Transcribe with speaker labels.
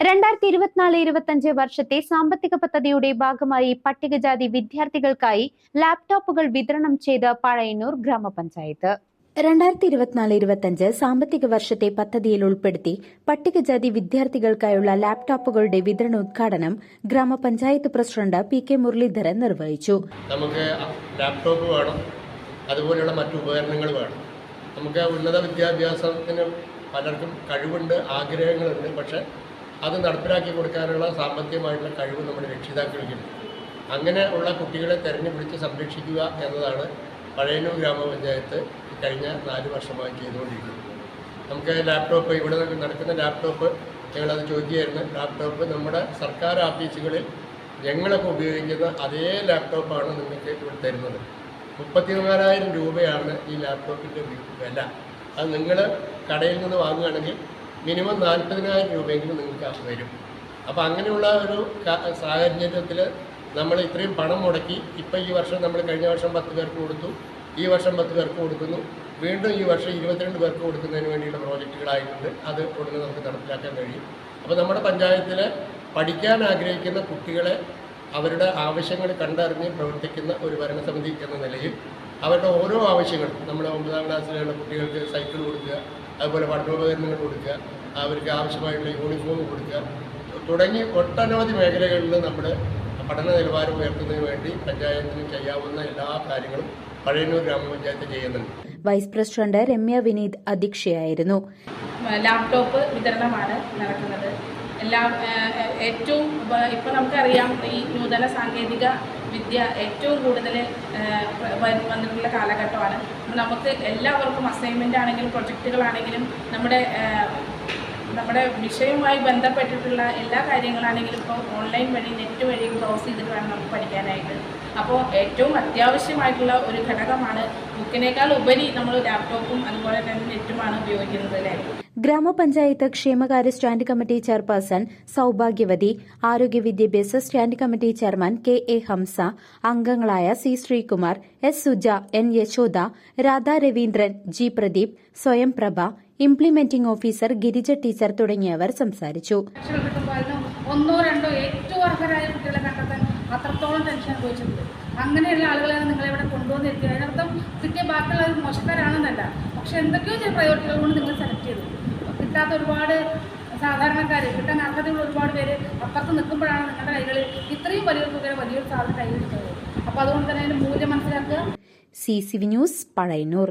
Speaker 1: രണ്ടായിരത്തി ഇരുപത്തിനാല് ഇരുപത്തഞ്ച് വർഷത്തെ സാമ്പത്തിക പദ്ധതിയുടെ ഭാഗമായി പട്ടികജാതി വിദ്യാർത്ഥികൾക്കായി ലാപ്ടോപ്പുകൾ വിതരണം ചെയ്ത് പഴയന്നൂർ ഗ്രാമപഞ്ചായത്ത്. രണ്ടായിരത്തി ഇരുപത്തിനാല് ഇരുപത്തഞ്ച് സാമ്പത്തിക വർഷത്തെ പദ്ധതിയിൽ ഉൾപ്പെടുത്തി പട്ടികജാതി വിദ്യാർത്ഥികൾക്കായുള്ള ലാപ്ടോപ്പുകളുടെ വിതരണോദ്ഘാടനം ഗ്രാമപഞ്ചായത്ത് പ്രസിഡന്റ് പി കെ മുരളീധരൻ നിർവഹിച്ചു.
Speaker 2: നമുക്ക് ലാപ്ടോപ്പ് വേണം അതുപോലെയുള്ള മറ്റു ഉപകരണങ്ങൾ വേണം. നമുക്ക് ഉന്നത വിദ്യാഭ്യാസത്തിന് പലർക്കും കഴിവുണ്ട് ആഗ്രഹങ്ങളുണ്ട് പക്ഷേ അത് നടപ്പിലാക്കി കൊടുക്കാനുള്ള സാമ്പത്തികമായിട്ടുള്ള കഴിവ് നമ്മുടെ രക്ഷിതാക്കൾക്കുണ്ട്. അങ്ങനെ ഉള്ള കുട്ടികളെ തെരഞ്ഞു പിടിച്ച് സംരക്ഷിക്കുക എന്നതാണ് പഴയന്നൂർ ഗ്രാമപഞ്ചായത്ത് കഴിഞ്ഞ നാല് വർഷമായി ചെയ്തുകൊണ്ടിരിക്കുന്നത്. നമുക്ക് ലാപ്ടോപ്പ് ഇവിടെ നടക്കുന്ന ലാപ്ടോപ്പ് ഞങ്ങളത് ചോദിക്കുകയായിരുന്നു. ലാപ്ടോപ്പ് നമ്മുടെ സർക്കാർ ഓഫീസുകളിൽ ഞങ്ങളൊക്കെ ഉപയോഗിക്കുന്ന അതേ ലാപ്ടോപ്പാണ് നിങ്ങൾക്ക് ഇവിടെ തരുന്നത്. മുപ്പത്തിനാലായിരം രൂപയാണ് ഈ ലാപ്ടോപ്പിന്റെ വില. അത് നിങ്ങൾ കടയിൽ നിന്ന് വാങ്ങുകയാണെങ്കിൽ മിനിമം നാൽപ്പതിനായിരം രൂപയെങ്കിലും നിങ്ങൾക്ക് വരും. അപ്പോൾ അങ്ങനെയുള്ള ഒരു സാഹചര്യത്തിൽ നമ്മൾ ഇത്രയും പണം മുടക്കി ഇപ്പം ഈ വർഷം നമ്മൾ കഴിഞ്ഞ വർഷം പത്ത് പേർക്ക് കൊടുത്തു ഈ വർഷം പത്ത് പേർക്ക് കൊടുക്കുന്നു വീണ്ടും ഈ വർഷം ഇരുപത്തിരണ്ട് പേർക്ക് കൊടുക്കുന്നതിന് വേണ്ടിയുള്ള പ്രോജക്റ്റുകളായിട്ടുണ്ട് അത് ഉടനെ നമുക്ക് നടപ്പിലാക്കാൻ കഴിയും. അപ്പോൾ നമ്മുടെ പഞ്ചായത്തിൽ പഠിക്കാൻ ആഗ്രഹിക്കുന്ന കുട്ടികളെ അവരുടെ ആവശ്യങ്ങൾ കണ്ടറിഞ്ഞ് പ്രവർത്തിക്കുന്ന ഒരു ഭരണസമിതി എന്ന നിലയിൽ അവരുടെ ഓരോ ആവശ്യങ്ങളും നമ്മുടെ ഒമ്പതാം ക്ലാസ്സിലുള്ള കുട്ടികൾക്ക് സൈക്കിൾ കൊടുക്കുക അതുപോലെ പഠനോപകരണങ്ങൾ കൊടുക്കുക അവർക്ക് ആവശ്യമായിട്ടുള്ള യൂണിഫോം കൊടുക്കുക. തുടങ്ങി ഒട്ടനവധി മേഖലകളിൽ നമ്മൾ പഠന നിലവാരം ഉയർത്തുന്നതിന് വേണ്ടി പഞ്ചായത്തിന് ചെയ്യാവുന്ന എല്ലാ കാര്യങ്ങളും പഴയന്നൂർ ഗ്രാമപഞ്ചായത്ത് ചെയ്യുന്നുണ്ട്.
Speaker 1: വൈസ് പ്രസിഡന്റ് രമ്യ വിനീത് അധ്യക്ഷയായിരുന്നു.
Speaker 3: ലാപ്ടോപ്പ് വിതരണമാണ് നടക്കുന്നത്. എല്ലാം ഏറ്റവും ഇപ്പോൾ നമുക്കറിയാം ഈ നൂതന സാങ്കേതിക വിദ്യ ഏറ്റവും കൂടുതൽ വന്നിട്ടുള്ള കാലഘട്ടമാണ്. നമുക്ക് എല്ലാവർക്കും അസൈൻമെന്റ് ആണെങ്കിലും പ്രൊജക്റ്റുകളാണെങ്കിലും നമ്മുടെ നമ്മുടെ വിഷയവുമായി ബന്ധപ്പെട്ടിട്ടുള്ള എല്ലാ കാര്യങ്ങളാണെങ്കിലും ഇപ്പോൾ ഓൺലൈൻ വഴി നെറ്റ് വഴി ബ്രൗസ് ചെയ്തിട്ട് വേണം നമുക്ക് പഠിക്കാനായിട്ട്. അപ്പോൾ ഏറ്റവും അത്യാവശ്യമായിട്ടുള്ള ഒരു ഘടകമാണ് ബുക്കിനേക്കാൾ ഉപരി നമ്മൾ ലാപ്ടോപ്പും അതുപോലെ തന്നെ നെറ്റുമാണ് ഉപയോഗിക്കുന്നത് അല്ലേ?
Speaker 1: ഗ്രാമപഞ്ചായത്ത് ക്ഷേമകാര്യ സ്റ്റാൻഡ് കമ്മിറ്റി ചെയർപേഴ്സൺ സൌഭാഗ്യവതി ആരോഗ്യ വിദ്യാഭ്യാസ stand committee chairman K A Hamsa അംഗങ്ങളായ C Sreekumar S Suja N Yashoda Radha Raveendran G Pradeep Swayam Prabha implementing officer Girija teacher തുടങ്ങിയവർ സംസാരിച്ചു.
Speaker 3: ഒന്നോ രണ്ടോ ഏറ്റവും അർഹരായ കുട്ടികളെ കണ്ടെത്താൻ അത്രത്തോളം ടെൻഷൻ അനുഭവിച്ചിട്ടുണ്ട്. അങ്ങനെയുള്ള ആളുകളെയാണ് നിങ്ങളിവിടെ കൊണ്ടുവന്നിരിക്കുന്നത് അതിനർത്ഥം കിട്ടിയ ബാക്കിയുള്ളവർ മോശക്കാരാണെന്നല്ല. പക്ഷെ എന്തൊക്കെയോ ചില പ്രയോറിറ്റികൾ കൊണ്ട് നിങ്ങൾ സെലക്ട് ചെയ്തു. കിട്ടാത്ത ഒരുപാട് സാധാരണക്കാർ കിട്ടാൻ അർഹതയുള്ള ഒരുപാട് പേര് അപ്പുറത്ത് നിൽക്കുമ്പോഴാണ് നിങ്ങളുടെ കൈകളിൽ ഇത്രയും വലിയൊരു തുക വലിയൊരു സാധനം കൈവരിക്കുന്നത് അപ്പോൾ അതുകൊണ്ട് തന്നെ അതിന്റെ മൂല്യം മനസ്സിലാക്കുക.
Speaker 1: C C V news Pazhayannur.